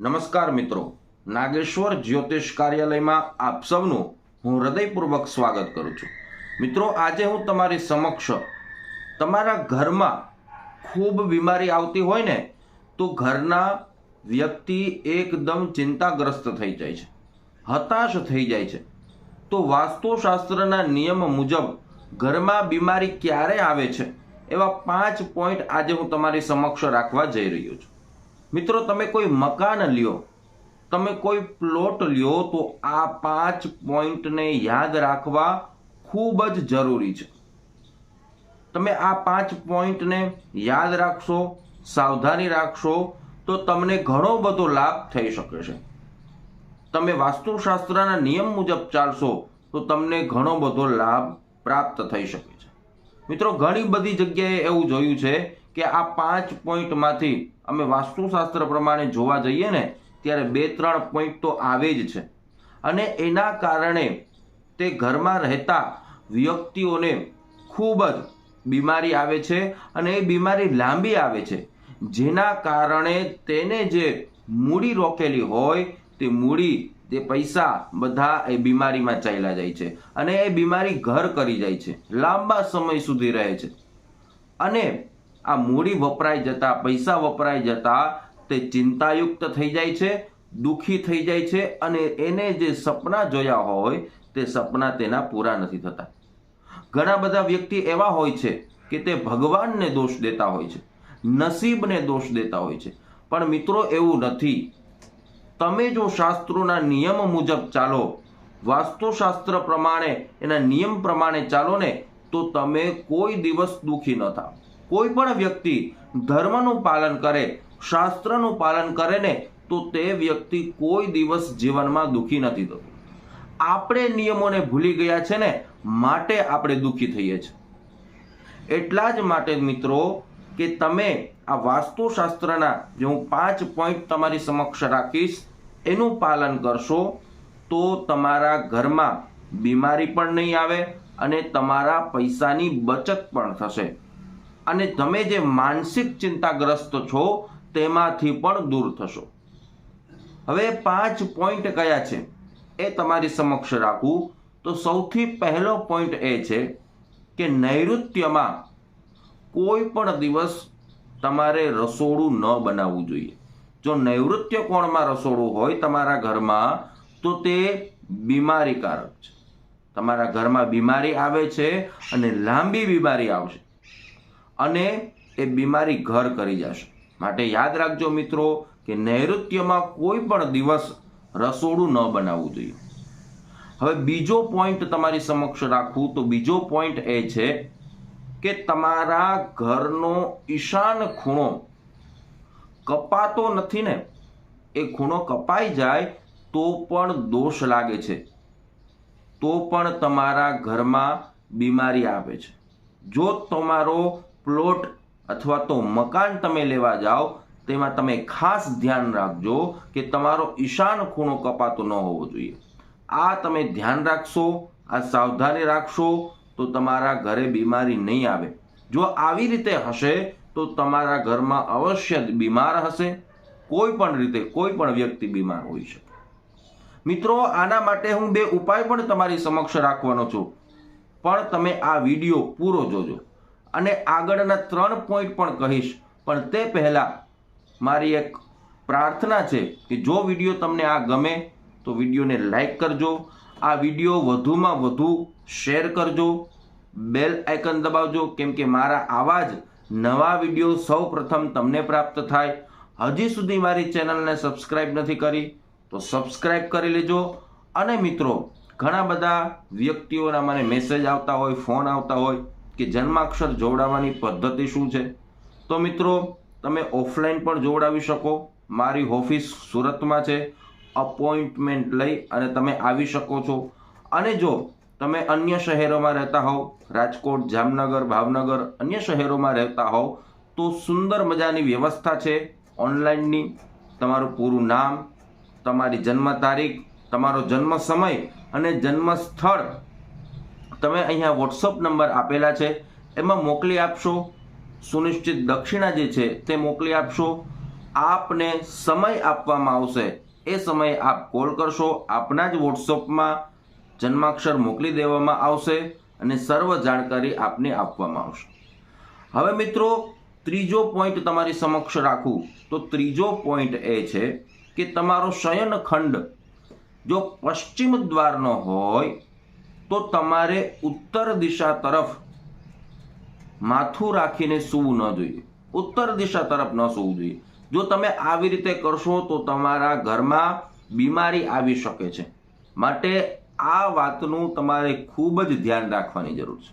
નમસ્કાર મિત્રો. નાગેશ્વર જ્યોતિષ કાર્યાલયમાં આપ સૌનું હું હૃદયપૂર્વક સ્વાગત કરું છું. મિત્રો, આજે હું તમારી સમક્ષ તમારા ઘરમાં ખૂબ બીમારી આવતી હોય ને, તો ઘરના વ્યક્તિ એકદમ ચિંતાગ્રસ્ત થઈ જાય છે. હતાશ થઈ જાય છે. તો વાસ્તુશાસ્ત્રના નિયમ મુજબ ઘરમાં બીમારી ક્યારે આવે છે, એવા પાંચ પોઈન્ટ આજે હું તમારી સમક્ષ રાખવા જઈ રહ્યો છું. મિત્રો, તમે કોઈ મકાન લ્યો, તમે કોઈ પ્લોટ લ્યો, તો આ પાંચ પોઈન્ટને યાદ રાખવા ખૂબ જ જરૂરી છે. તમે આ પાંચ પોઈન્ટને યાદ રાખશો, સાવધાની રાખશો, તો તમને ઘણો બધો લાભ થઈ શકે છે. તમે વાસ્તુશાસ્ત્રના નિયમ મુજબ ચાલશો, તો તમને ઘણો બધો લાભ પ્રાપ્ત થઈ શકે છે. મિત્રો, ઘણી બધી જગ્યાએ એવું જોયું છે કે આ પાંચ પોઈન્ટમાંથી અમે વાસ્તુશાસ્ત્ર પ્રમાણે જોવા જઈએ ને, ત્યારે બે ત્રણ પોઈન્ટ તો આવે જ છે. અને એના કારણે તે ઘરમાં રહેતા વ્યક્તિઓને ખૂબ જ બીમારી આવે છે અને એ બીમારી લાંબી આવે છે. જેના કારણે તેને જે મૂડી રોકેલી હોય, તે મૂડી, તે પૈસા બધા એ બીમારીમાં ચાલ્યા જાય છે અને એ બીમારી ઘર કરી જાય છે. લાંબા સમય સુધી રહે છે. અને આ મૂડી વપરાઈ જતા, પૈસા વપરાઈ જતા તે ચિંતાયુક્ત થઈ જાય છે, દુઃખી થઈ જાય છે અને એને જે સપના જોયા હોય તે સપના તેના પૂરા નથી થતા. ઘણા બધા વ્યક્તિ એવા હોય છે કે તે ભગવાનને દોષ દેતા હોય છે, નસીબને દોષ દેતા હોય છે. પણ મિત્રો, એવું નથી. તમે જો શાસ્ત્રોના નિયમ મુજબ ચાલો, વાસ્તુશાસ્ત્ર પ્રમાણે, એના નિયમ પ્રમાણે ચાલો ને, તો તમે કોઈ દિવસ દુઃખી ન થાવ. કોઈ પણ વ્યક્તિ ધર્મનું પાલન કરે, શાસ્ત્રનું પાલન કરે ને, તો તે વ્યક્તિ કોઈ દિવસ જીવનમાં દુઃખી નથી થતું. આપણે નિયમોને ભૂલી ગયા છે ને, માટે આપણે દુઃખી થઈએ છીએ એટલા જ માટે મિત્રો, કે તમે આ વાસ્તુશાસ્ત્રના જે હું પાંચ પોઈન્ટ તમારી સમક્ષ રાખીશ, એનું પાલન કરશો, તો તમારા ઘરમાં બીમારી પણ નહીં આવે અને તમારા પૈસાની બચત પણ થશે. અને તમે જે માનસિક ચિંતાગ્રસ્ત છો, તેમાંથી પણ દૂર થશો. હવે પાંચ પોઈન્ટ કયા છે? એ તમારી સમક્ષ રાખું. તો સૌથી પહેલો પોઈન્ટ એ છે કે નૈઋત્યમાં કોઈ પણ દિવસ તમારે રસોડું ન બનાવવું જોઈએ. જો નૈઋત્ય કોણમાં રસોડું હોય તમારા ઘરમાં, તો તે બીમારીકારક છે. તમારા ઘરમાં બીમારી આવે છે અને લાંબી બીમારી આવશે. અને એ બીમારી ઘર કરી જશે. માટે યાદ રાખજો મિત્રો કે નૈઋત્યમાં કોઈ પણ દિવસ રસોડું ન બનાવવું જોઈએ. હવે બીજો પોઈન્ટ તમારી સમક્ષ રાખવું તો બીજો પોઈન્ટ એ છે કે તમારા ઘરનો ઈશાન ખૂણો કપાતો નથી ને, એ ખૂણો કપાઈ જાય તો પણ દોષ લાગે છે. તો પણ તમારા ઘરમાં બીમારી આવે છે. જો તમારો પ્લોટ અથવા તો મકાન તમે લેવા જાઓ, તેમાં તમે ખાસ ધ્યાન રાખજો કે તમારો ઈશાન ખૂણો કપાતો ન હોવો જોઈએ. આ તમે ધ્યાન રાખશો, આ સાવધાની રાખશો, તો તમારા ઘરે બીમારી નહીં આવે. જો આવી રીતે હશે, તો તમારા ઘરમાં અવશ્ય બીમાર હશે. કોઈ પણ રીતે કોઈ પણ વ્યક્તિ બીમાર હોઈ શકે. મિત્રો, આના માટે હું બે ઉપાય પણ તમારી સમક્ષ રાખવાનો છું. પણ તમે આ વીડિયો પૂરો જોજો. અને આગળના ત્રણ પોઈન્ટ પણ કહીશ. પણ તે પહેલાં મારી એક પ્રાર્થના છે કે જો વીડિયો તમને આ ગમે, તો વિડીયોને લાઈક કરજો. આ વીડિયો વધુમાં વધુ શેર કરજો. બેલ આઇકન દબાવજો, કેમ કે મારા આવા જ નવા વીડિયો સૌ પ્રથમ તમને પ્રાપ્ત થાય. હજી સુધી મારી ચેનલને સબસ્ક્રાઇબ નથી કરી, તો સબસ્ક્રાઇબ કરી લેજો. અને મિત્રો, ઘણા બધા વ્યક્તિઓના મને મેસેજ આવતા હોય ફોન આવતા હોય કે જન્માક્ષર જોવડાવવાની પદ્ધતિ શું છે? તો મિત્રો, તમે ઓફલાઈન પણ જોવડાવી શકો. મારી ઓફિસ સુરતમાં છે. અપોઇન્ટમેન્ટ લઈ અને તમે આવી શકો છો. અને જો તમે અન્ય શહેરોમાં રહેતા હોવ, રાજકોટ, જામનગર, ભાવનગર, અન્ય શહેરોમાં રહેતા હોવ, તો સુંદર મજાની વ્યવસ્થા છે ઓનલાઈનની. તમારું પૂરું નામ, તમારી જન્મ તારીખ, તમારો જન્મ સમય અને જન્મ સ્થળ તમે અહીંયા વોટ્સઅપ નંબર આપેલા છે, એમાં મોકલી આપશો. સુનિશ્ચિત દક્ષિણા જે છે, તે મોકલી આપશો. આપને સમય આપવામાં આવશે, એ સમયે આપ કોલ કરશો. આપના જ વોટ્સઅપમાં જન્માક્ષર મોકલી દેવામાં આવશે અને સર્વ જાણકારી આપને આપવામાં આવશે. હવે મિત્રો, ત્રીજો પોઈન્ટ તમારી સમક્ષ રાખું. તો ત્રીજો પોઈન્ટ એ છે કે તમારો શયનખંડ જો પશ્ચિમ દ્વારનો હોય તો તમારે ઉત્તર દિશા તરફ માથું રાખીને સૂવું ન જોઈએ. ઉત્તર દિશા તરફ ન સૂવું જોઈએ. જો તમે આવી રીતે કરશો તો તમારા ઘરમાં બીમારી આવી શકે છે. માટે આ વાતનું તમારે ખૂબ જ ધ્યાન રાખવાની જરૂર છે.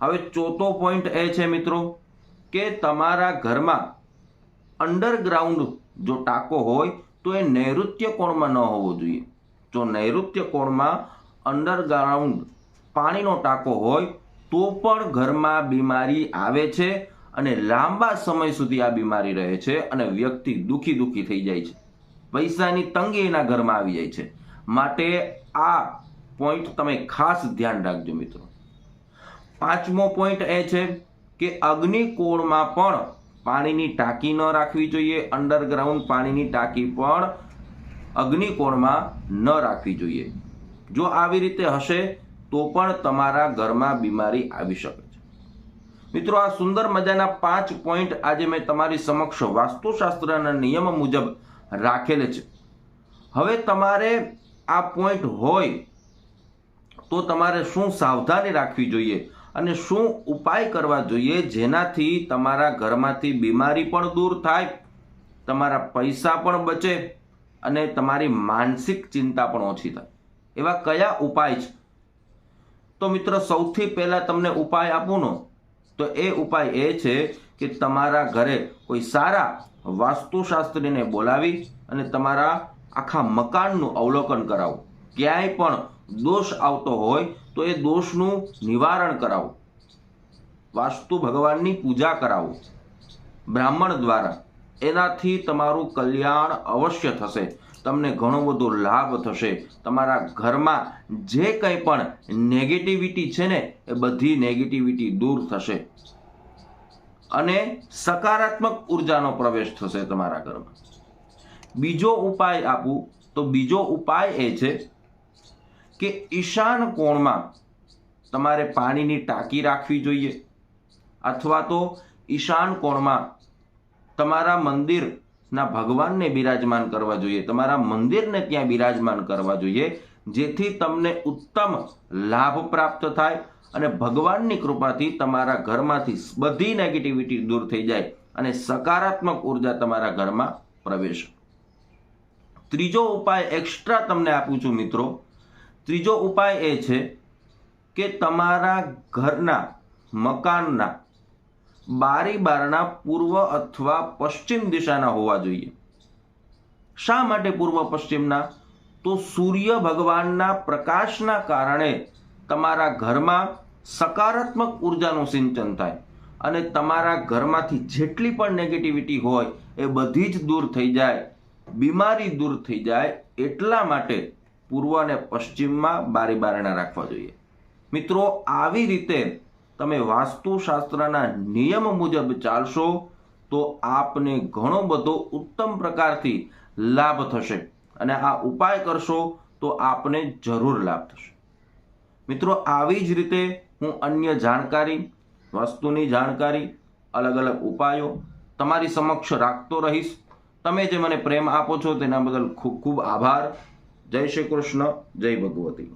હવે ચોથો પોઈન્ટ એ છે મિત્રો કે તમારા ઘરમાં અંડરગ્રાઉન્ડ જો ટાંકો હોય તો એ નૈઋત્ય કોણમાં ન હોવો જોઈએ. જો નૈઋત્ય કોણમાં અંડરગ્રાઉન્ડ પાણીનો ટાંકો હોય, તો પણ ઘરમાં બીમારી આવે છે અને લાંબા સમય સુધી આ બીમારી રહે છે અને વ્યક્તિ દુઃખી દુઃખી થઈ જાય છે. પૈસાની તંગી એના ઘરમાં આવી જાય છે. માટે આ પોઈન્ટ તમે ખાસ ધ્યાન રાખજો મિત્રો. પાંચમો પોઈન્ટ એ છે કે અગ્નિકોણમાં પણ પાણીની ટાંકી ન રાખવી જોઈએ. અંડરગ્રાઉન્ડ પાણીની ટાંકી પણ અગ્નિકોણમાં ન રાખવી જોઈએ. જો આવી રીતે હશે, તો પણ તમારા ઘરમાં બીમારી આવી શકે છે. મિત્રો, આ સુંદર મજાના પાંચ પોઈન્ટ આજે મેં તમારી સમક્ષ વાસ્તુશાસ્ત્રના નિયમ મુજબ રાખેલ છે. હવે તમારે આ પોઈન્ટ હોય તો તમારે શું સાવધાની રાખવી જોઈએ અને શું ઉપાય કરવા જોઈએ જેનાથી તમારા ઘરમાંથી બીમારી પણ દૂર થાય, તમારા પૈસા પણ બચે અને તમારી માનસિક ચિંતા પણ ઓછી થાય. એવા કયા ઉપાય છે? તો મિત્ર, સૌથી પહેલાં તમને ઉપાય આપુંનો. તો એ ઉપાય એ છે કે તમારા ઘરે કોઈ સારા વાસ્તુશાસ્ત્રીને બોલાવી અને તમારા આખા મકાનનું અવલોકન કરાવો. ક્યાંય પણ દોષ આવતો હોય તો એ દોષનું નિવારણ કરાવો. વાસ્તુ ભગવાનની પૂજા કરાવો. બ્રાહ્મણ દ્વારા એનાથી તમારું કલ્યાણ અવશ્ય થશે. તમને ઘણો બધો લાભ થશે. તમારા ઘરમાં જે કંઈ પણ નેગેટિવિટી છે ને, એ બધી નેગેટિવિટી દૂર થશે. અને સકારાત્મક ઉર્જાનો પ્રવેશ થશે તમારા ઘરમાં. બીજો ઉપાય આપું, તો બીજો ઉપાય એ છે કે ઈશાન કોણમાં તમારે પાણીની ટાંકી રાખવી જોઈએ. અથવા તો ઈશાન કોણમાં તમારા મંદિરના ભગવાનને બિરાજમાન કરવા જોઈએ. તમારા મંદિરને ત્યાં બિરાજમાન કરવા જોઈએ, જેથી તમને ઉત્તમ લાભ પ્રાપ્ત થાય અને ભગવાનની કૃપાથી તમારા ઘરમાંથી બધી નેગેટિવિટી દૂર થઈ જાય અને સકારાત્મક ઊર્જા તમારા ઘરમાં પ્રવેશ. ત્રીજો ઉપાય એક્સ્ટ્રા તમને આપું છું મિત્રો. ત્રીજો ઉપાય એ છે કે તમારા ઘરના, મકાનના બારી બારણા પૂર્વ અથવા પશ્ચિમ દિશાના હોવા જોઈએ. શા માટે પૂર્વ પશ્ચિમના? તો સૂર્ય ભગવાનના પ્રકાશના કારણે તમારા ઘરમાં સકારાત્મક ઉર્જાનું સિંચન થાય અને તમારા ઘરમાંથી જેટલી પણ નેગેટિવિટી હોય એ બધી જ દૂર થઈ જાય, બીમારી દૂર થઈ જાય એટલા માટે પૂર્વ અને પશ્ચિમમાં બારી બારણા રાખવા જોઈએ. મિત્રો, આવી રીતે તમે વાસ્તુશાસ્ત્રના નિયમ મુજબ ચાલશો, તો આપને ઘણો બધો ઉત્તમ પ્રકારથી લાભ થશે. અને આ ઉપાય કરશો, તો આપને જરૂર લાભ થશે. મિત્રો, આવી જ રીતે હું અન્ય જાણકારી, વસ્તુની જાણકારી અલગ અલગ ઉપાયો તમારી સમક્ષ રાખતો રહીશ. તમે જે મને પ્રેમ આપો છો, તેના બદલ ખૂબ ખૂબ આભાર. જય શ્રી કૃષ્ણ, જય ભગવતી.